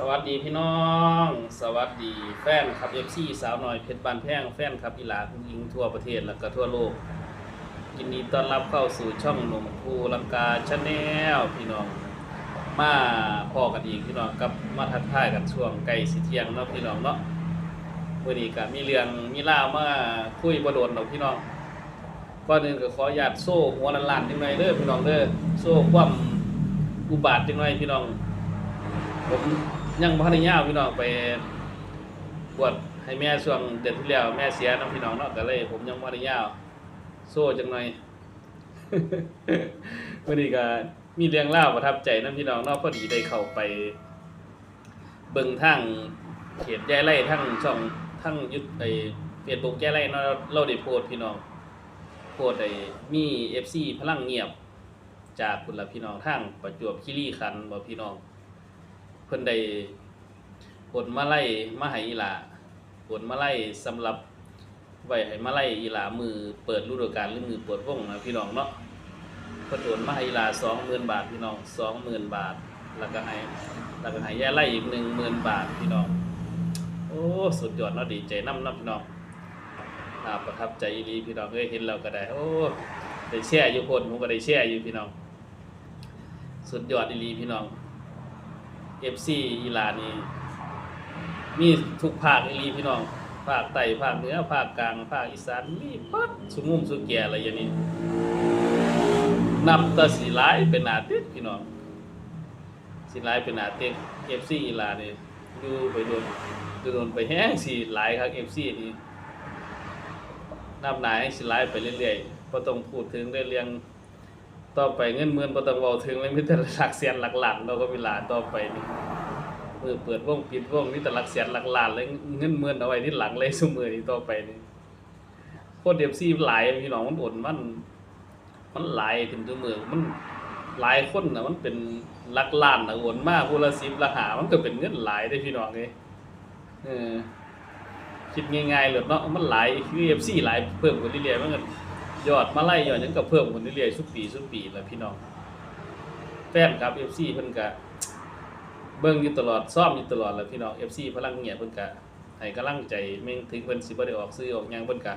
สวัสดีพี่น้อง สวัสดีแฟนคลับเอฟซีสาวน้อยเพชรบานแพงแฟนคลับอีหลาผู้หญิงทั่วประเทศและก็ทั่วโลก ยินดีต้อนรับเข้าสู่ช่องหนุ่มภูลังกาชาแนลพี่น้อง มาพอกันอีกพี่น้องกับมาทักทายกันช่วงใกล้สิเที่ยงเนาะพี่น้องเนาะมื่อนี้ก็มีเรื่องมีเล่ามาคุยบ่โดนดอกพี่น้องก่อนอื่นก็ขออนุญาตโซ่หัวลันลันจังหน่อยเด้อพี่น้องเด้อโซ่ความอุบาทจังหน่อยพี่น้องผม ยังพันยาวพี่น้องไปบวชให้แม่ช่วงเดือนที่แล้วแม่เสียน้องพี่น้องเนาะก็เลย ผมยังพันยาวโซ่จังหน่อยวันนี้ก็มีเรื่องเล่าประทับใจน้ำพี่น้องเนาะพอดีได้เข้าไป เบิ่งทั้งเขตแย่ไร่ทั้งช่องทั้งยุดไอเฟซบุ๊กแย่ไร่เนาะเราได้โพสพี่น้องโพสไอ้มี FC พลังเงียบ จากคุณละพี่น้องทางประจวบคีรีขันธ์บ่พี่น้อง เพิ่นได้ผลมาไล่มาให้อีหลาผลมาไล่สำหรับไว้ให้มาไล่อีหลามือเปิดฤดูกาลหรือมือเปิดวงนะพี่น้องเนาะเพิ่นโอนมาให้อีหลา20,000บาทพี่น้อง20,000บาท แล้วก็ให้แล้วก็ให้ย่าไล่อีก10,000บาทพี่น้อง โอ้สุดยอดเนาะดีใจน้ำนาะพี่น้องน่าประทับใจอีหลีพี่น้องเอ้ยเห็นแล้วก็ได้ โอ้ได้แชร์อยู่คนผมก็ได้แชร์อยู่พี่น้อง สุดยอดอีหลีพี่น้อง เอฟซีอีหลานี่มีทุกภาคอีหลีพี่น้อง ภาคใต้ภาคเหนือภาคกลางภาคอีสานมีปัดสุมุมสุแก่อะไรอย่างนี้นับแตะสีหลายเป็นหนาติดพี่น้องสีหลายเป็นหนาติดเอฟซีอีหลานี่อยู่ไปโดนโดนไปแห้งสีหลายครับเอฟซีนี่นับหนาสีหลายไปเรื่อยๆบ่ต้องพูดถึงเรื่อง ต่อไปเงินหมื่นบ่ต้องเว้าถึงเลยมีแต่หลักแสนหลักล้านเราก็มีหลานต่อไปนี่มือเปิดวงปิดวงมีแต่หลักแสนหลักล้านเลยเงินหมื่นเอาไว้ที่หลังเลยซุมื้อนี้ต่อไปนี่โคตรเดฟซีหลายพี่น้องมันอนมันมันหลายถึงตัวมือมันหลายคนนะมันเป็นหลักล้านนะโอนมาผู้ละ10ละ5มันก็เป็นเงินหลายได้พี่น้องเอ้ยเออคิดง่ายๆเลยเนาะมันหลายคือ FC หลายเพิ่มขึ้นเรื่อยๆมันก็ ยอดมาไล่ยอดยังก็เพิ่มขึ้นเรื่อยๆทุกปีทุกปีแหละพี่น้องแฟนครับ FC เพิ่นก็เบิ่งอยู่ตลอดซ่อมอยู่ตลอดแหละพี่น้อง FC พลังเงียบเพิ่นก็ให้กำลังใจแม่งถึงเพิ่นสิบ่ได้ออกซื้อออกหยังเพิ่นก็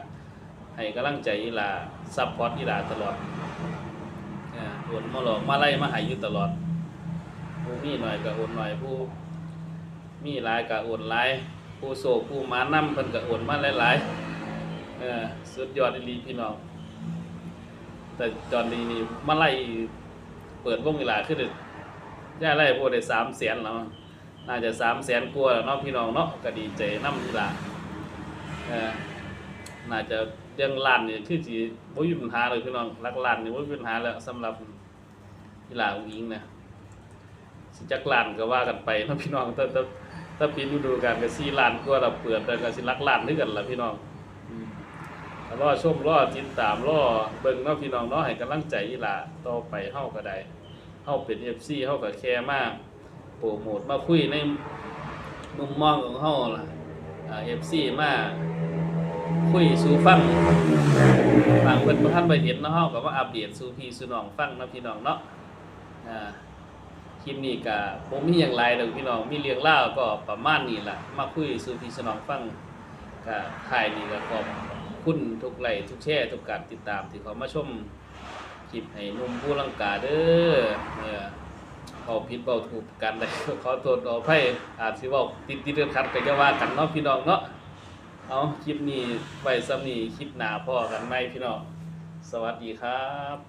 ให้กำลังใจอีหลาซัพพอร์ตอีหลาตลอดอ่าโอนมาหลอกมาไล่มาให้อยู่ตลอดผู้มีหน่อยก็โอนหน่อยผู้มีหลายก็โอนหลายผู้โศกผู้มานํเพิ่นก็โอนมาหลายๆเออสุดยอดอีหลีพี่น้อง แต่ตอนนี้นี่มาไล่เปิดวงเวลาขึ้นย่าไล่พวกได้สามแสนแล้วน่าจะสามแสนกว่าแล้วเนาะพี่น้องเนาะก็ดีใจน้ำอีหลาเออน่าจะเรื่องลานเนี่ยคือสิบ่มีปัญหาเลยพี่น้องหลักลานเนี่บ่มีปัญหาแล้วสำหรับอีหลาอุ้งอิงนะสิจักลานก็ว่ากันไปเนาะพี่น้องแต่แต่ถ้าปีฤดูกาลก็4ล้านกว่าเราเปิดแต่ก็สิหลักลานคือกันละพี่น้อง รอชมรอติดตามรอเบิ่งเนาะพี่น้องเนาะให้กำลังใจอีหล่าต่อไปเฮาก็ได้เฮาเป็น FC เฮาก็แค่มาโปรโมทมาคุยในมุมมองของเฮาล่ะอ่า FC มาคุยสู่ฟังบางเพิ่นบ่ทันไปเห็นเนาะเฮาก็มาอัปเดตสู่พี่สู่น้องฟังเนาะพี่น้องเนาะอ่าคลิปนี้ก็บ่มีหยังหลายดอกพี่น้องมีเรื่องราวก็ประมาณนี้ล่ะมาคุยสู่พี่สู่น้องฟังก็ถ่ายนี่ก็ขอบ คุณทุกไลค์ทุกแชร์ทุกการติดตามที่เขามาชมคลิปให้นุ่มผู้ลังกาเด้อเนี่ยเขาผิดเบาถูกกันเลยขอโทษขออภัยอาจสิบอกติดติดๆขัดๆก็ว่ากันเนาะพี่น้องเนาะเอาคลิปนี้ไว้ซ้ำนี้คลิปหนาพ่อกันไหมพี่น้อง สวัสดีครับ